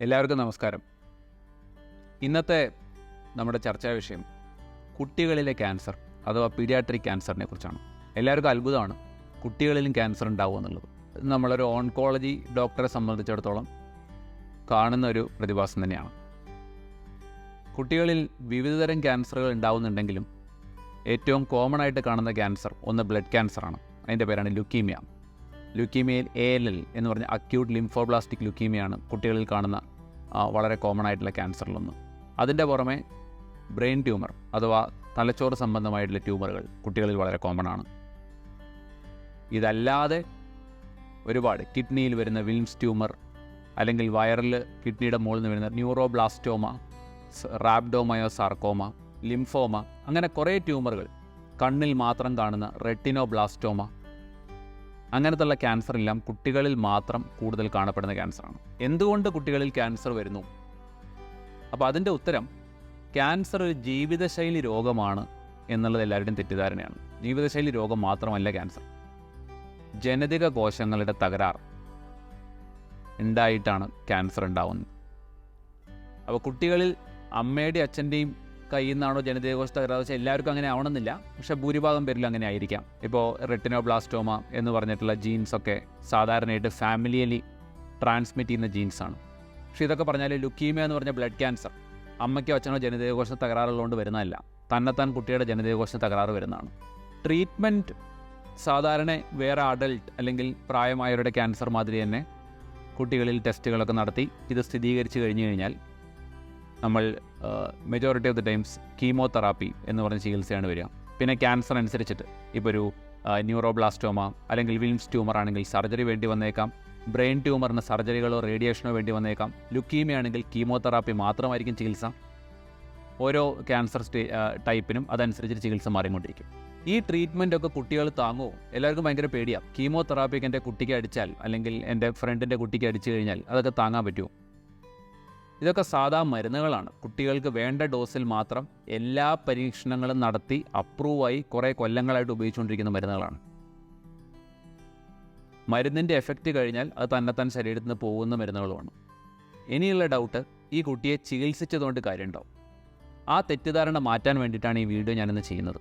എല്ലാവർക്കും നമസ്കാരം. ഇന്നത്തെ നമ്മുടെ ചർച്ചാ വിഷയം കുട്ടികളിലെ ക്യാൻസർ അഥവാ പീഡിയാട്രിക് ക്യാൻസറിനെ കുറിച്ചാണ്. എല്ലാവർക്കും അത്ഭുതമാണ് കുട്ടികളിലും ക്യാൻസർ ഉണ്ടാവുക എന്നുള്ളത്. നമ്മളൊരു ഓൺകോളജി ഡോക്ടറെ സംബന്ധിച്ചിടത്തോളം കാണുന്ന ഒരു പ്രതിഭാസം തന്നെയാണ്. കുട്ടികളിൽ വിവിധതരം ക്യാൻസറുകൾ ഉണ്ടാവുന്നുണ്ടെങ്കിലും ഏറ്റവും കോമൺ ആയിട്ട് കാണുന്ന ക്യാൻസർ ഒന്ന് ബ്ലഡ് ക്യാൻസറാണ്. അതിന്റെ പേരാണ് ലുക്കീമിയ. ലുക്കീമിയയിൽ എ എൽ എൽ എന്ന് പറഞ്ഞ അക്യൂട്ട് ലിംഫോബ്ലാസ്റ്റിക് ലുക്കീമിയാണ് കുട്ടികളിൽ കാണുന്ന വളരെ കോമൺ ആയിട്ടുള്ള ക്യാൻസറിലൊന്ന് അതിന്റെ പുറമെ ബ്രെയിൻ ട്യൂമർ അഥവാ തലച്ചോറ് സംബന്ധമായിട്ടുള്ള ട്യൂമറുകൾ കുട്ടികളിൽ വളരെ കോമൺ ആണ്. ഇതല്ലാതെ ഒരുപാട് കിഡ്നിയിൽ വരുന്ന വിൽംസ് ട്യൂമർ അല്ലെങ്കിൽ വയറിൽ കിഡ്നിയുടെ മുകളിൽ നിന്ന് വരുന്ന ന്യൂറോബ്ലാസ്റ്റോമ റാബ്ഡോമയോ സാർക്കോമ ലിംഫോമ അങ്ങനെ കുറേ ട്യൂമറുകൾ കണ്ണിൽ മാത്രം കാണുന്ന റെട്ടിനോബ്ലാസ്റ്റോമ അങ്ങനത്തുള്ള ക്യാൻസർ എല്ലാം കുട്ടികളിൽ മാത്രം കൂടുതൽ കാണപ്പെടുന്ന ക്യാൻസറാണ്. എന്തുകൊണ്ട് കുട്ടികളിൽ ക്യാൻസർ വരുന്നു? അപ്പോൾ അതിന്റെ ഉത്തരം ക്യാൻസർ ഒരു ജീവിതശൈലി രോഗമാണ് എന്നുള്ളത് എല്ലാവരുടെയും തെറ്റിദ്ധാരണയാണ്. ജീവിതശൈലി രോഗം മാത്രമല്ല ക്യാൻസർ. ജനിതക കോശങ്ങളുടെ തകരാർ ഉണ്ടായിട്ടാണ് ക്യാൻസർ ഉണ്ടാവുന്നത്. അപ്പോൾ കുട്ടികളിൽ അമ്മയുടെയും അച്ഛന്റെയും കയ്യിൽ നിന്നാണോ ജനിതകോശ തകരാറ് വെച്ചാൽ എല്ലാവർക്കും അങ്ങനെ ആവണമെന്നില്ല. പക്ഷെ ഭൂരിഭാഗം പേരിൽ അങ്ങനെ ആയിരിക്കാം. ഇപ്പോൾ റെട്ടിനോബ്ലാസ്റ്റോമ എന്ന് പറഞ്ഞിട്ടുള്ള ജീൻസ് ഒക്കെ സാധാരണയായിട്ട് ഫാമിലിയലി ട്രാൻസ്മിറ്റ് ചെയ്യുന്ന ജീൻസാണ് പക്ഷെ ഇതൊക്കെ പറഞ്ഞാൽ ലുക്കീമിയ എന്ന് പറഞ്ഞ ബ്ലഡ് ക്യാൻസർ അമ്മയ്ക്കോ അച്ഛനോ ജനിതകോശ തകരാറുള്ളതുകൊണ്ട് വരുന്നതല്ല. തന്നെത്താൻ കുട്ടിയുടെ ജനിതകോശ തകരാറ് വരുന്നതാണ്. ട്രീറ്റ്മെന്റ് സാധാരണ വേറെ അഡൽട്ട് അല്ലെങ്കിൽ പ്രായമായവരുടെ ക്യാൻസർ മാതിരി തന്നെ കുട്ടികളിൽ ടെസ്റ്റുകളൊക്കെ നടത്തി ഇത് സ്ഥിരീകരിച്ചു കഴിഞ്ഞു കഴിഞ്ഞാൽ നമ്മൾ majority of the times chemotherapy എന്ന് പറഞ്ഞ ചികിത്സയാണ് വരിക. പിന്നെ ക്യാൻസർ അനുസരിച്ചിട്ട് ഇപ്പോൾ ഒരു ന്യൂറോബ്ലാസ്റ്റോമ അല്ലെങ്കിൽ വിൽംസ് ട്യൂമർ ആണെങ്കിൽ സർജറി വേണ്ടി വന്നേക്കാം. ബ്രെയിൻ ട്യൂമറിന് സർജറികളോ റേഡിയേഷനോ വേണ്ടി വന്നേക്കാം. ലുക്കീമിയ ആണെങ്കിൽ കീമോതെറാപ്പി മാത്രമായിരിക്കും ചികിത്സ. ഓരോ ക്യാൻസർ സ്റ്റേ ടൈപ്പിനും അതനുസരിച്ച് ചികിത്സ മാറിക്കൊണ്ടിരിക്കും. ഈ ട്രീറ്റ്മെന്റ് ഒക്കെ കുട്ടികൾ താങ്ങുമോ എല്ലാവർക്കും ഭയങ്കര പേടിയാണ് കീമോതെറാപ്പിക്ക് എന്റെ കുട്ടിക്ക് അടിച്ചാൽ അല്ലെങ്കിൽ എന്റെ ഫ്രണ്ടിന്റെ കുട്ടിക്ക് അടിച്ചു കഴിഞ്ഞാൽ അതൊക്കെ താങ്ങാൻ പറ്റുമോ ഇതൊക്കെ സാധാ മരുന്നുകളാണ്. കുട്ടികൾക്ക് വേണ്ട ഡോസിൽ മാത്രം എല്ലാ പരീക്ഷണങ്ങളും നടത്തി അപ്രൂവായി കുറേ കൊല്ലങ്ങളായിട്ട് ഉപയോഗിച്ചുകൊണ്ടിരിക്കുന്ന മരുന്നുകളാണ്. മരുന്നിന്റെ എഫക്റ്റ് കഴിഞ്ഞാൽ അത് തന്നെത്താൻ ശരീരത്തിൽ നിന്ന് പോകുന്ന മരുന്നുകളുമാണ്. ഇനിയുള്ള ഡൗട്ട് ഈ കുട്ടിയെ ചികിത്സിച്ചതുകൊണ്ട് കാര്യമുണ്ടോ ആ തെറ്റിദ്ധാരണ മാറ്റാൻ വേണ്ടിയിട്ടാണ് ഈ വീഡിയോ ഞാനിന്ന് ചെയ്യുന്നത്.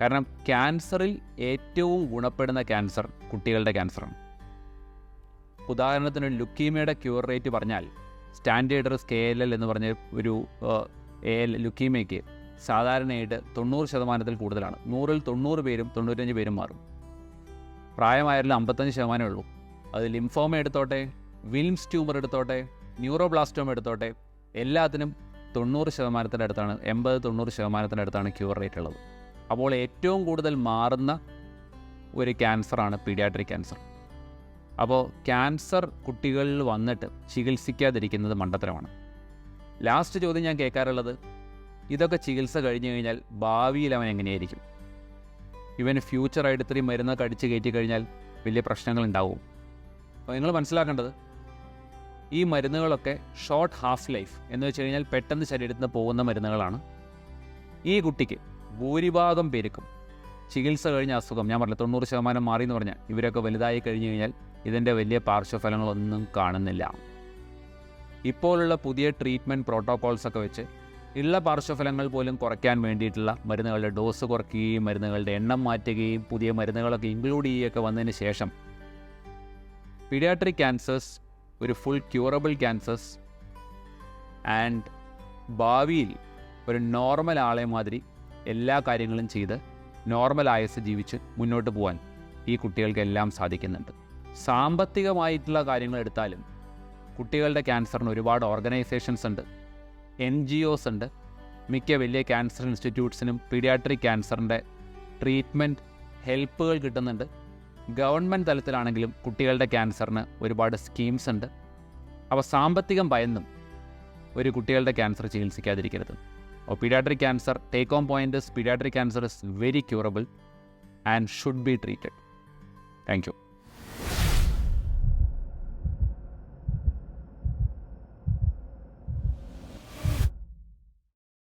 കാരണം ക്യാൻസറിൽ ഏറ്റവും ഗുണപ്പെടുന്ന ക്യാൻസർ കുട്ടികളുടെ ക്യാൻസറാണ്. ഉദാഹരണത്തിന് ലുക്കീമയുടെ ക്യൂർ റേറ്റ് പറഞ്ഞാൽ സ്റ്റാൻഡേർഡ് കെ എൽ എൽ എന്ന് പറഞ്ഞ ഒരു എ എൽ ലുക്കീമയ്ക്ക് സാധാരണയായിട്ട് തൊണ്ണൂറ് ശതമാനത്തിൽ കൂടുതലാണ്. നൂറിൽ തൊണ്ണൂറ് പേരും തൊണ്ണൂറ്റഞ്ച് പേരും മാറും. പ്രായമായാലും അമ്പത്തഞ്ച് ശതമാനമേ ഉള്ളൂ. അത് ലിംഫോമ എടുത്തോട്ടെ വിൽംസ് ട്യൂമർ എടുത്തോട്ടെ ന്യൂറോബ്ലാസ്റ്റോമ എടുത്തോട്ടെ എല്ലാത്തിനും തൊണ്ണൂറ് ശതമാനത്തിന്റെ അടുത്താണ് എൺപത് തൊണ്ണൂറ് ശതമാനത്തിന്റെ അടുത്താണ് ക്യൂർ റേറ്റ് ഉള്ളത്. അപ്പോൾ ഏറ്റവും കൂടുതൽ മാറുന്ന ഒരു ക്യാൻസറാണ് പീഡിയാട്രിക് ക്യാൻസർ. അപ്പോൾ ക്യാൻസർ കുട്ടികളിൽ വന്നിട്ട് ചികിത്സിക്കാതിരിക്കുന്നത് മണ്ടത്തരമാണ്. ലാസ്റ്റ് ചോദ്യം ഞാൻ കേൾക്കാറുള്ളത് ഇതൊക്കെ ചികിത്സ കഴിഞ്ഞു കഴിഞ്ഞാൽ ഭാവിയിൽ അവൻ എങ്ങനെയായിരിക്കും? ഇവൻ ഫ്യൂച്ചറായിട്ട് ഇത്രയും മരുന്ന് അടിച്ച് കയറ്റി കഴിഞ്ഞാൽ വലിയ പ്രശ്നങ്ങൾ ഉണ്ടാവും. അപ്പോൾ നിങ്ങൾ മനസ്സിലാക്കേണ്ടത് ഈ മരുന്നുകളൊക്കെ ഷോർട്ട് ഹാഫ് ലൈഫ് എന്ന് വെച്ച് കഴിഞ്ഞാൽ പെട്ടെന്ന് ശരീരത്തിൽ നിന്ന് പോകുന്ന മരുന്നുകളാണ്. ഈ കുട്ടിക്ക് ഭൂരിഭാഗം പേർക്കും ചികിത്സ കഴിഞ്ഞ അസുഖം ഞാൻ പറഞ്ഞു തൊണ്ണൂറ് ശതമാനം മാറി എന്ന് പറഞ്ഞാൽ ഇവരൊക്കെ വലുതായി കഴിഞ്ഞു കഴിഞ്ഞാൽ ഇതിന്റെ വലിയ പാർശ്വഫലങ്ങളൊന്നും കാണുന്നില്ല. ഇപ്പോഴുള്ള പുതിയ ട്രീറ്റ്മെന്റ് പ്രോട്ടോകോൾസൊക്കെ വെച്ച് ഉള്ള പാർശ്വഫലങ്ങൾ പോലും കുറയ്ക്കാൻ വേണ്ടിയിട്ടുള്ള മരുന്നുകളുടെ ഡോസ് കുറയ്ക്കുകയും മരുന്നുകളുടെ എണ്ണം മാറ്റുകയും പുതിയ മരുന്നുകളൊക്കെ ഇൻക്ലൂഡ് ചെയ്യുകയൊക്കെ വന്നതിന് ശേഷം പീഡിയാട്രിക് ക്യാൻസേഴ്സ് ഒരു ഫുൾ ക്യൂറബിൾ ക്യാൻസേഴ്സ് ആൻഡ് ഭാവിയിൽ ഒരു നോർമൽ ആളെ മാതിരി എല്ലാ കാര്യങ്ങളും ചെയ്ത് നോർമൽ ആയസ് ജീവിച്ച് മുന്നോട്ട് പോകാൻ ഈ കുട്ടികൾക്കെല്ലാം സാധിക്കുന്നുണ്ട്. സാമ്പത്തികമായിട്ടുള്ള കാര്യങ്ങൾ എടുത്താലും കുട്ടികളുടെ ക്യാൻസറിന് ഒരുപാട് ഓർഗനൈസേഷൻസ് ഉണ്ട്. എൻ ജി ഒസ് ഉണ്ട്. മിക്ക വലിയ ക്യാൻസർ ഇൻസ്റ്റിറ്റ്യൂട്ട്സിനും പീഡിയാട്രിക് ക്യാൻസറിന്റെ ട്രീറ്റ്മെന്റ് ഹെൽപ്പുകൾ കിട്ടുന്നുണ്ട്. ഗവൺമെന്റ് തലത്തിലാണെങ്കിലും കുട്ടികളുടെ ക്യാൻസറിന് ഒരുപാട് സ്കീംസ് ഉണ്ട്. അവ സാമ്പത്തികം ഭയന്നും ഒരു കുട്ടികളുടെ ക്യാൻസർ ചികിത്സിക്കാതിരിക്കരുത്. അപ്പോൾ paediatric cancer take on point paediatric cancer is very curable and should be treated thank you